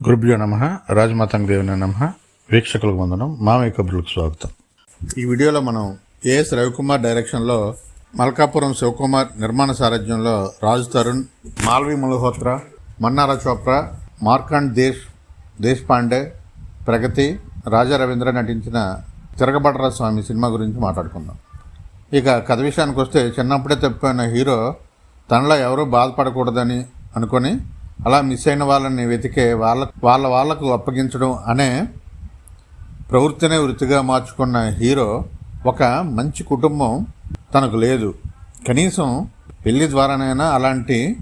గురుభ్యో నమ రాజమాతంగ దేవుని నమ వీక్షకులకు వందనం మామయ్య కబుర్లకు స్వాగతం. ఈ వీడియోలో మనం ఏఎస్ రవికుమార్ డైరెక్షన్లో మల్కాపురం శివకుమార్ నిర్మాణ సారథ్యంలో రాజు తరుణ్ మాల్వి మల్హోత్రా మన్నారా చోప్రా మార్కాండ్ దేశ్ దేశ్ పాండే ప్రగతి రాజా రవీంద్ర నటించిన తిరగబడరా స్వామి సినిమా గురించి మాట్లాడుకుందాం. ఇక కథ విషయానికి వస్తే చిన్నప్పుడే తప్పిపోయిన హీరో తనలో ఎవరూ బాధపడకూడదని అనుకొని అలా మిస్ అయిన వాళ్ళని వెతికే వాళ్ళ వాళ్ళ వాళ్ళకు అప్పగించడం అనే ప్రవృత్తినే వృత్తిగా మార్చుకున్న హీరో ఒక మంచి కుటుంబం తనకు లేదు. కనీసం పెళ్ళి ద్వారానైనా అలాంటి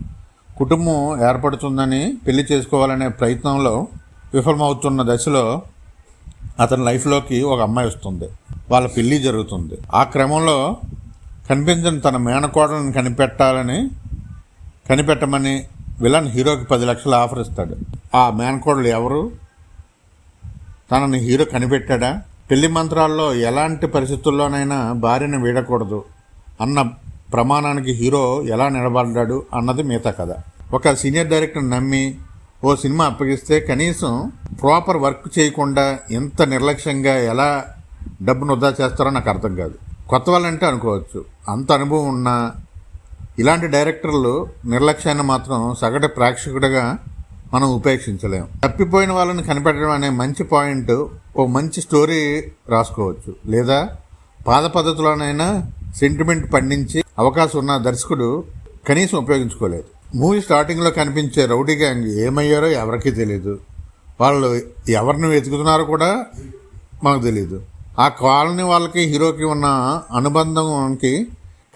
కుటుంబం ఏర్పడుతుందని పెళ్ళి చేసుకోవాలనే ప్రయత్నంలో విఫలమవుతున్న దశలో అతని లైఫ్లోకి ఒక అమ్మాయి వస్తుంది. వాళ్ళ పెళ్ళి జరుగుతుంది. ఆ క్రమంలో కనిపించిన తన మేనకోడలను కనిపెట్టాలని కనిపెట్టమని విలన్ హీరోకి పది లక్షలు ఆఫర్ ఇస్తాడు. ఆ మేనకోడలు ఎవరు? తనని హీరో కనిపెట్టాడా? పెళ్ళి మంత్రాల్లో ఎలాంటి పరిస్థితుల్లోనైనా భార్యను వీడకూడదు అన్న ప్రమాణానికి హీరో ఎలా నిలబడ్డాడు అన్నది మిగతా కథ. ఒక సీనియర్ డైరెక్టర్ నమ్మి ఓ సినిమా అప్పగిస్తే కనీసం ప్రాపర్ వర్క్ చేయకుండా ఎంత నిర్లక్ష్యంగా ఎలా డబ్బును వృధా చేస్తారో నాకు అర్థం కాదు. కొత్త వాళ్ళంటే అనుకోవచ్చు. అంత అనుభవం ఉన్నా ఇలాంటి డైరెక్టర్లు నిర్లక్ష్యాన్ని మాత్రం సగటు ప్రేక్షకుడిగా మనం ఉపేక్షించలేం. తప్పిపోయిన వాళ్ళని కనిపెట్టడం అనే మంచి పాయింట్ ఓ మంచి స్టోరీ రాసుకోవచ్చు. లేదా పాద పద్ధతిలోనైనా సెంటిమెంట్ పండించి అవకాశం ఉన్న దర్శకుడు కనీసం ఉపయోగించుకోలేదు. మూవీ స్టార్టింగ్లో కనిపించే రౌడీ గ్యాంగ్ ఏమయ్యారో ఎవరికీ తెలియదు వాళ్ళు ఎవరిని వెతుకుతున్నారో కూడా మాకు తెలియదు ఆ కాలనీ వాళ్ళకి హీరోకి ఉన్న అనుబంధంకి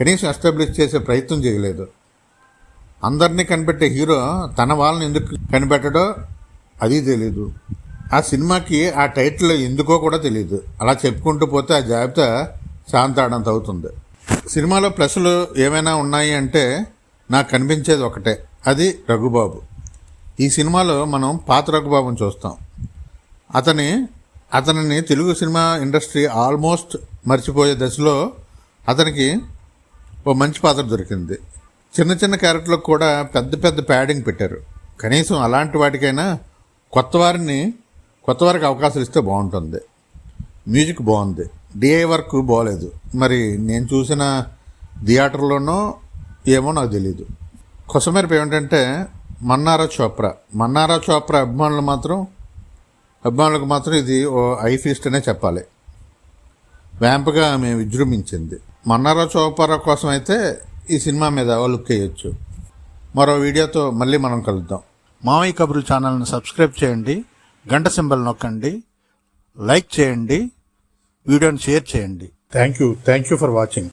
కనీసం ఎస్టాబ్లిష్ చేసే ప్రయత్నం చేయలేదు. అందరినీ కనిపెట్టే హీరో తన వాళ్ళని ఎందుకు కనిపెట్టడో అది తెలీదు. ఆ సినిమాకి ఆ టైటిల్ ఎందుకో కూడా తెలియదు అలా చెప్పుకుంటూ పోతే ఆ జాబితా శాంతాడంత అవుతుంది. సినిమాలో ప్లస్లు ఏమైనా ఉన్నాయి అంటే నాకు కనిపించేది ఒకటే. అది రఘుబాబు. ఈ సినిమాలో మనం పాత రఘుబాబుని చూస్తాం. అతని అతనిని తెలుగు సినిమా ఇండస్ట్రీ ఆల్మోస్ట్ మర్చిపోయే దశలో అతనికి ఓ మంచి పాత్ర దొరికింది. చిన్న చిన్న క్యారెట్లకు కూడా పెద్ద పెద్ద ప్యాడింగ్ పెట్టారు. కనీసం అలాంటి వాటికైనా కొత్త వారిని కొత్త వారికి అవకాశాలు ఇస్తే బాగుంటుంది. మ్యూజిక్ బాగుంది. డిఐ వర్క్ బాగలేదు మరి నేను చూసిన థియేటర్లోనో ఏమో నాకు తెలియదు కొసమెరుపు ఏమిటంటే మన్నారా చోప్రా. మన్నారా చోప్రా అభిమానులు మాత్రం అభిమానులకు మాత్రం ఇది ఓ ఐ ఫీస్ట్ అనే చెప్పాలి. వ్యాంపగా ఆమె విజృంభించింది. మన్నారా చోపరా కోసం అయితే ఈ సినిమా మీద లుక్ వేయచ్చు. మరో వీడియోతో మళ్ళీ మనం కలుద్దాం. మామయ్య కబురు ఛానల్ని సబ్స్క్రైబ్ చేయండి గంట సింబల్ నొక్కండి లైక్ చేయండి వీడియోని షేర్ చేయండి. Thank you thank you for watching